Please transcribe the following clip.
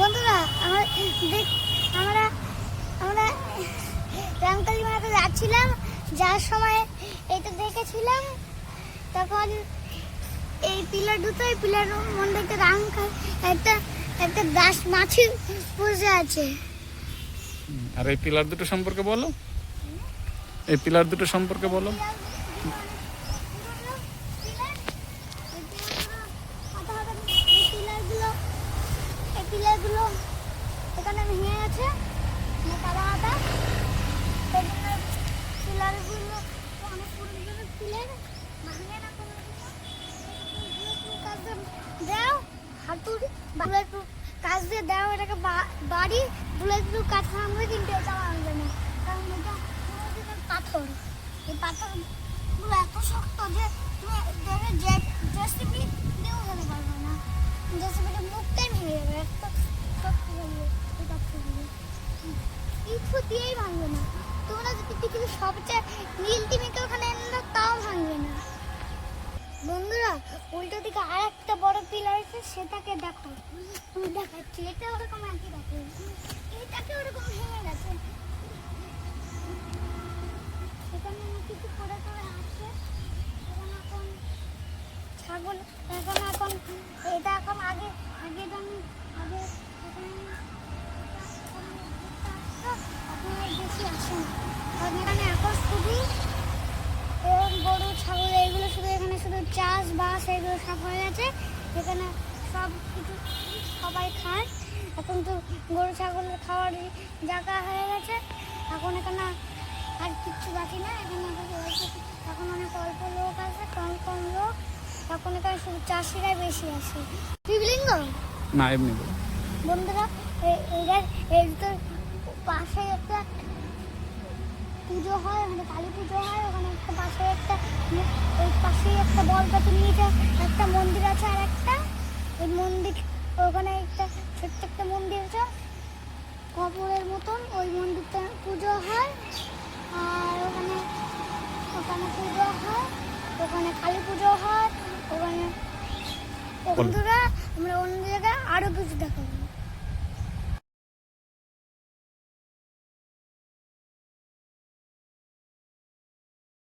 বন্ধুরা, আমরা আমরা আমরা রামকালী মাঠে যাচ্ছিলাম যার সময় এটা দেখেছিলাম, তখন এই পিলার দুটো, এই পিলার মধ্যে একটা রাম একটা একটা দাস মাছি বসে আছে। আর এই পিলার দুটো সম্পর্কে বলো। এই পিলার দুটো সম্পর্কে বলো। গেছে কাদা কাদা সেই ভাঙে না কোনো কাজ দাও, হাতুড়ি বুলেট কাজ দিয়ে দাও, এটাকে বাড়ি বুলেট প্রুফ কাজ ভাঙবে কিন্তু এটা ভাঙবে না। কারণ পাথর। এই পাথরগুলো এত শক্ত যে কিছু দিয়েই ভাঙবে না। তোমরা যদি পৃথিবীর সবচেয়ে নীল টিমিকে ওখানে এনে দাও, তাও ভাঙবে না। বন্ধুরা উল্টো দিকে আর একটা বড় পিলার আছে সেটাকে দেখো আমি দেখাচ্ছি এটা ওরকম একই দেখো। এটাকে ওরকম ভেঙে গেছে। এখানে কিছু পড়ে পড়ে আছে। এখন ছাগল এখন এখন এটা এখন আগে হয়ে গেছে এখানে সব কিছু সবাই খায়। এখন তো গরু ছাগলের খাওয়ার জায়গা হয়ে গেছে। এখন এখানে আর কিচ্ছু বাকি না এখানে এখন অনেক অল্প লোক আছে কম কম লোক। এখন এখানে শুধু চাষিরাই বেশি আছে। শিবলিঙ্গ না এমনি বন্ধুরা এর তো পাশে একটা পুজো হয় ওখানে কালী পুজো হয় ওখানে একটা পাশে একটা মু- ওই পাশে একটা বলগাছের নিচে একটা মন্দির আছে আর একটা। ওই মন্দির ওখানে একটা ছোট্ট একটা মন্দির আছে। কবরের মতন ওই মন্দিরটা পুজো হয়। আর ওখানে ওখানে পুজো হয় ওখানে কালী পুজো হয় ওখানে বন্ধুরা আমরা অন্য জায়গায় আরও কিছু দেখাবো।